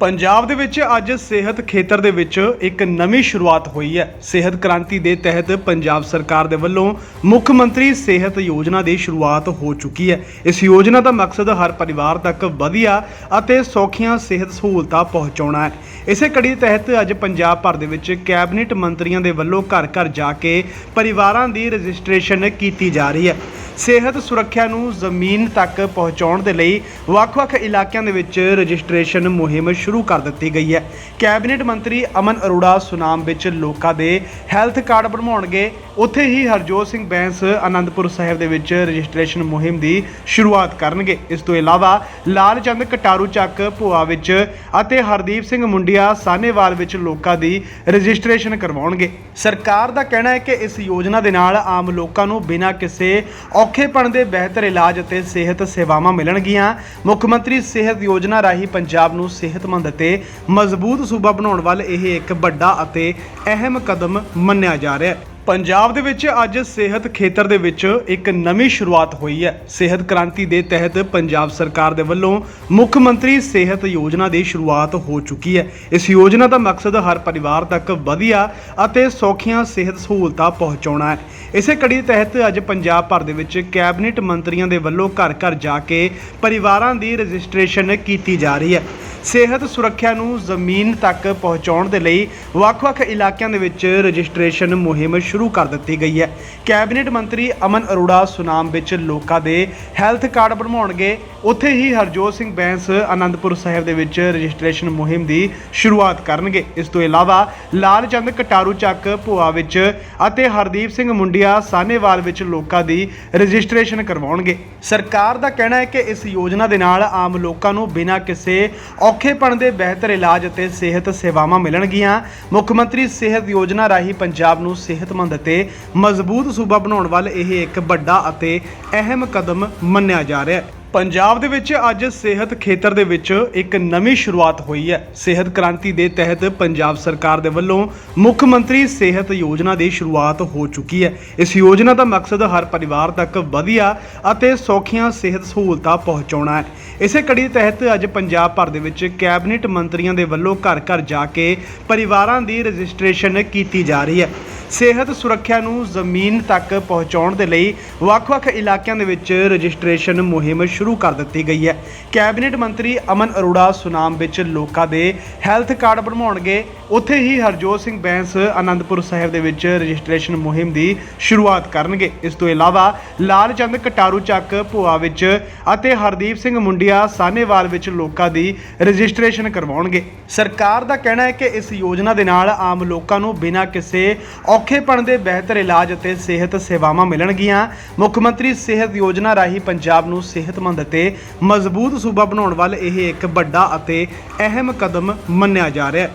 ਪੰਜਾਬ ਦੇ ਵਿੱਚ ਅੱਜ ਸਿਹਤ ਖੇਤਰ ਦੇ ਵਿੱਚ ਇੱਕ ਨਵੀਂ ਸ਼ੁਰੂਆਤ ਹੋਈ ਹੈ। ਸਿਹਤ ਕ੍ਰਾਂਤੀ ਦੇ ਤਹਿਤ ਪੰਜਾਬ ਸਰਕਾਰ ਦੇ ਵੱਲੋਂ ਮੁੱਖ ਮੰਤਰੀ ਸਿਹਤ ਯੋਜਨਾ ਦੀ ਸ਼ੁਰੂਆਤ ਹੋ ਚੁੱਕੀ ਹੈ। ਇਸ ਯੋਜਨਾ ਦਾ ਮਕਸਦ ਹਰ ਪਰਿਵਾਰ ਤੱਕ ਵਧੀਆ ਅਤੇ ਸੌਖੀਆਂ ਸਿਹਤ ਸਹੂਲਤਾਂ ਪਹੁੰਚਾਉਣਾ ਹੈ। ਇਸੇ ਕੜੀ ਤਹਿਤ ਅੱਜ ਪੰਜਾਬ ਭਰ ਦੇ ਵਿੱਚ ਕੈਬਨਿਟ ਮੰਤਰੀਆਂ ਦੇ ਵੱਲੋਂ ਘਰ ਘਰ ਜਾ ਕੇ ਪਰਿਵਾਰਾਂ ਦੀ ਰਜਿਸਟ੍ਰੇਸ਼ਨ ਕੀਤੀ ਜਾ ਰਹੀ ਹੈ। ਸਿਹਤ ਸੁਰੱਖਿਆ ਨੂੰ ਜ਼ਮੀਨ ਤੱਕ ਪਹੁੰਚਾਉਣ ਦੇ ਲਈ ਵੱਖ-ਵੱਖ ਇਲਾਕਿਆਂ ਦੇ ਵਿੱਚ ਰਜਿਸਟ੍ਰੇਸ਼ਨ ਮੁਹਿੰਮ ਸ਼ੁਰੂ ਕਰ ਦਿੱਤੀ ਗਈ ਹੈ। ਕੈਬਨਿਟ ਮੰਤਰੀ ਅਮਨ ਅਰੋੜਾ ਸੁਨਾਮ ਵਿੱਚ ਲੋਕਾਂ ਦੇ ਹੈਲਥ ਕਾਰਡ ਬਣਵਾਉਣਗੇ। ਉੱਥੇ ਹੀ ਹਰਜੋਤ ਸਿੰਘ ਬੈਂਸ ਆਨੰਦਪੁਰ ਸਾਹਿਬ ਦੇ ਵਿੱਚ ਰਜਿਸਟ੍ਰੇਸ਼ਨ ਮੁਹਿੰਮ ਦੀ ਸ਼ੁਰੂਆਤ ਕਰਨਗੇ। ਇਸ ਤੋਂ ਇਲਾਵਾ ਲਾਲ ਚੰਦ ਕਟਾਰੂ ਚੱਕ ਭੋਆ ਵਿੱਚ ਅਤੇ ਹਰਦੀਪ ਸਿੰਘ ਮੁੰਡਿਆ ਸਾਨੇਵਾਲ ਵਿੱਚ ਲੋਕਾਂ ਦੀ ਰਜਿਸਟ੍ਰੇਸ਼ਨ ਕਰਵਾਉਣਗੇ। ਸਰਕਾਰ ਦਾ ਕਹਿਣਾ ਹੈ ਕਿ ਇਸ ਯੋਜਨਾ ਦੇ ਨਾਲ ਆਮ ਲੋਕਾਂ ਨੂੰ ਬਿਨਾਂ ਕਿਸੇ ਔਖੇਪਣ ਦੇ ਬਿਹਤਰ ਇਲਾਜ ਅਤੇ ਸਿਹਤ ਸੇਵਾਵਾਂ ਮਿਲਣਗੀਆਂ। ਮੁੱਖ ਮੰਤਰੀ ਸਿਹਤ ਯੋਜਨਾ ਰਾਹੀਂ ਪੰਜਾਬ ਨੂੰ ਸਿਹਤਮੰਦ ਅਤੇ ਮਜ਼ਬੂਤ ਸੂਬਾ ਬਣਾਉਣ ਵੱਲ ਇਹ ਇੱਕ ਵੱਡਾ ਅਤੇ ਅਹਿਮ ਕਦਮ ਮੰਨਿਆ ਜਾ ਰਿਹਾ ਹੈ। ਪੰਜਾਬ ਦੇ ਵਿੱਚ ਅੱਜ ਸਿਹਤ ਖੇਤਰ ਦੇ ਵਿੱਚ ਇੱਕ ਨਵੀਂ ਸ਼ੁਰੂਆਤ ਹੋਈ ਹੈ। ਸਿਹਤ ਕ੍ਰਾਂਤੀ ਦੇ ਤਹਿਤ ਪੰਜਾਬ ਸਰਕਾਰ ਦੇ ਵੱਲੋਂ ਮੁੱਖ ਮੰਤਰੀ ਸਿਹਤ ਯੋਜਨਾ ਦੀ ਸ਼ੁਰੂਆਤ ਹੋ ਚੁੱਕੀ ਹੈ। ਇਸ ਯੋਜਨਾ ਦਾ ਮਕਸਦ ਹਰ ਪਰਿਵਾਰ ਤੱਕ ਵਧੀਆ ਅਤੇ ਸੌਖੀਆਂ ਸਿਹਤ ਸਹੂਲਤਾਂ ਪਹੁੰਚਾਉਣਾ ਹੈ। ਇਸੇ ਕੜੀ ਤਹਿਤ ਅੱਜ ਪੰਜਾਬ ਭਰ ਦੇ ਵਿੱਚ ਕੈਬਨਿਟ ਮੰਤਰੀਆਂ ਦੇ ਵੱਲੋਂ ਘਰ ਘਰ ਜਾ ਕੇ ਪਰਿਵਾਰਾਂ ਦੀ ਰਜਿਸਟ੍ਰੇਸ਼ਨ ਕੀਤੀ ਜਾ ਰਹੀ ਹੈ। ਸਿਹਤ ਸੁਰੱਖਿਆ ਨੂੰ ਜ਼ਮੀਨ ਤੱਕ ਪਹੁੰਚਾਉਣ ਦੇ ਲਈ ਵੱਖ-ਵੱਖ ਇਲਾਕਿਆਂ ਦੇ ਵਿੱਚ ਰਜਿਸਟ੍ਰੇਸ਼ਨ ਮੁਹਿੰਮ ਸ਼ੁਰੂ ਸ਼ੁਰੂ ਕਰ ਦਿੱਤੀ ਗਈ ਹੈ। ਕੈਬਨਿਟ ਮੰਤਰੀ ਅਮਨ ਅਰੋੜਾ ਸੁਨਾਮ ਵਿੱਚ ਲੋਕਾਂ ਦੇ ਹੈਲਥ ਕਾਰਡ ਬਣਵਾਉਣਗੇ। ਉੱਥੇ ਹੀ ਹਰਜੋਤ ਸਿੰਘ ਬੈਂਸ ਆਨੰਦਪੁਰ ਸਾਹਿਬ ਦੇ ਵਿੱਚ ਰਜਿਸਟ੍ਰੇਸ਼ਨ ਮੁਹਿੰਮ ਦੀ ਸ਼ੁਰੂਆਤ ਕਰਨਗੇ। ਇਸ ਤੋਂ ਇਲਾਵਾ ਲਾਲ ਚੰਦ ਕਟਾਰੂ ਚੱਕ ਭੂਆ ਵਿੱਚ ਅਤੇ ਹਰਦੀਪ ਸਿੰਘ ਮੁੰਡਿਆ ਸਾਨੇਵਾਲ ਵਿੱਚ ਲੋਕਾਂ ਦੀ ਰਜਿਸਟ੍ਰੇਸ਼ਨ ਕਰਵਾਉਣਗੇ। ਸਰਕਾਰ ਦਾ ਕਹਿਣਾ ਹੈ ਕਿ ਇਸ ਯੋਜਨਾ ਦੇ ਨਾਲ ਆਮ ਲੋਕਾਂ ਨੂੰ ਬਿਨਾਂ ਕਿਸੇ ਔਖੇਪਣ ਦੇ ਬਿਹਤਰ ਇਲਾਜ ਅਤੇ ਸਿਹਤ ਸੇਵਾਵਾਂ ਮਿਲਣਗੀਆਂ। ਮੁੱਖ ਮੰਤਰੀ ਸਿਹਤ ਯੋਜਨਾ ਰਾਹੀਂ ਪੰਜਾਬ ਨੂੰ ਸਿਹਤਮੰਦ ਅਤੇ ਮਜ਼ਬੂਤ ਸੂਬਾ ਬਣਾਉਣ ਵੱਲ ਇਹ ਇੱਕ ਵੱਡਾ ਅਤੇ ਅਹਿਮ ਕਦਮ ਮੰਨਿਆ ਜਾ ਰਿਹਾ ਹੈ। ਪੰਜਾਬ ਦੇ ਵਿੱਚ ਅੱਜ ਸਿਹਤ ਖੇਤਰ ਦੇ ਵਿੱਚ ਇੱਕ ਨਵੀਂ ਸ਼ੁਰੂਆਤ ਹੋਈ ਹੈ। ਸਿਹਤ ਕ੍ਰਾਂਤੀ ਦੇ ਤਹਿਤ ਪੰਜਾਬ ਸਰਕਾਰ ਦੇ ਵੱਲੋਂ ਮੁੱਖ ਮੰਤਰੀ ਸਿਹਤ ਯੋਜਨਾ ਦੀ ਸ਼ੁਰੂਆਤ ਹੋ ਚੁੱਕੀ ਹੈ। ਇਸ ਯੋਜਨਾ ਦਾ ਮਕਸਦ ਹਰ ਪਰਿਵਾਰ ਤੱਕ ਵਧੀਆ ਅਤੇ ਸੌਖੀਆਂ ਸਿਹਤ ਸਹੂਲਤਾਂ ਪਹੁੰਚਾਉਣਾ ਹੈ। ਇਸੇ ਕੜੀ ਤਹਿਤ ਅੱਜ ਪੰਜਾਬ ਭਰ ਦੇ ਵਿੱਚ ਕੈਬਨਿਟ ਮੰਤਰੀਆਂ ਦੇ ਵੱਲੋਂ ਘਰ ਘਰ ਜਾ ਕੇ ਪਰਿਵਾਰਾਂ ਦੀ ਰਜਿਸਟ੍ਰੇਸ਼ਨ ਕੀਤੀ ਜਾ ਰਹੀ ਹੈ। ਸਿਹਤ ਸੁਰੱਖਿਆ ਨੂੰ ਜ਼ਮੀਨ ਤੱਕ ਪਹੁੰਚਾਉਣ ਦੇ ਲਈ ਵੱਖ-ਵੱਖ ਇਲਾਕਿਆਂ ਦੇ ਵਿੱਚ ਰਜਿਸਟ੍ਰੇਸ਼ਨ ਮੁਹਿੰਮ ਸ਼ੁਰੂ ਕਰ ਦਿੱਤੀ ਗਈ ਹੈ। ਕੈਬਨਿਟ ਮੰਤਰੀ ਅਮਨ ਅਰੋੜਾ ਸੁਨਾਮ ਵਿੱਚ ਲੋਕਾਂ ਦੇ ਹੈਲਥ ਕਾਰਡ ਬਣਵਾਉਣਗੇ। ਉੱਥੇ ਹੀ ਹਰਜੋਤ ਸਿੰਘ ਬੈਂਸ ਆਨੰਦਪੁਰ ਸਾਹਿਬ ਦੇ ਵਿੱਚ ਰਜਿਸਟ੍ਰੇਸ਼ਨ ਮੁਹਿੰਮ ਦੀ ਸ਼ੁਰੂਆਤ ਕਰਨਗੇ। ਇਸ ਤੋਂ ਇਲਾਵਾ ਲਾਲ ਚੰਦ ਕਟਾਰੂ ਚੱਕ ਭੋਆ ਵਿੱਚ ਅਤੇ ਹਰਦੀਪ ਸਿੰਘ ਮੁੰਡਿਆ ਸਾਨੇਵਾਲ ਵਿੱਚ ਲੋਕਾਂ ਦੀ ਰਜਿਸਟ੍ਰੇਸ਼ਨ ਕਰਵਾਉਣਗੇ। ਸਰਕਾਰ ਦਾ ਕਹਿਣਾ ਹੈ ਕਿ ਇਸ ਯੋਜਨਾ ਦੇ ਨਾਲ ਆਮ ਲੋਕਾਂ ਨੂੰ ਬਿਨਾਂ ਕਿਸੇ ਔਖੇਪਣ ਦੇ ਬਿਹਤਰ ਇਲਾਜ ਅਤੇ ਸਿਹਤ ਸੇਵਾਵਾਂ ਮਿਲਣਗੀਆਂ। ਮੁੱਖ ਮੰਤਰੀ ਸਿਹਤ ਯੋਜਨਾ ਰਾਹੀਂ ਪੰਜਾਬ ਨੂੰ ਸਿਹਤਮੰਦ ਅਤੇ ਮਜ਼ਬੂਤ ਸੂਬਾ ਬਣਾਉਣ ਵੱਲ ਇਹ ਇੱਕ ਵੱਡਾ ਅਤੇ ਅਹਿਮ ਕਦਮ ਮੰਨਿਆ ਜਾ ਰਿਹਾ ਹੈ।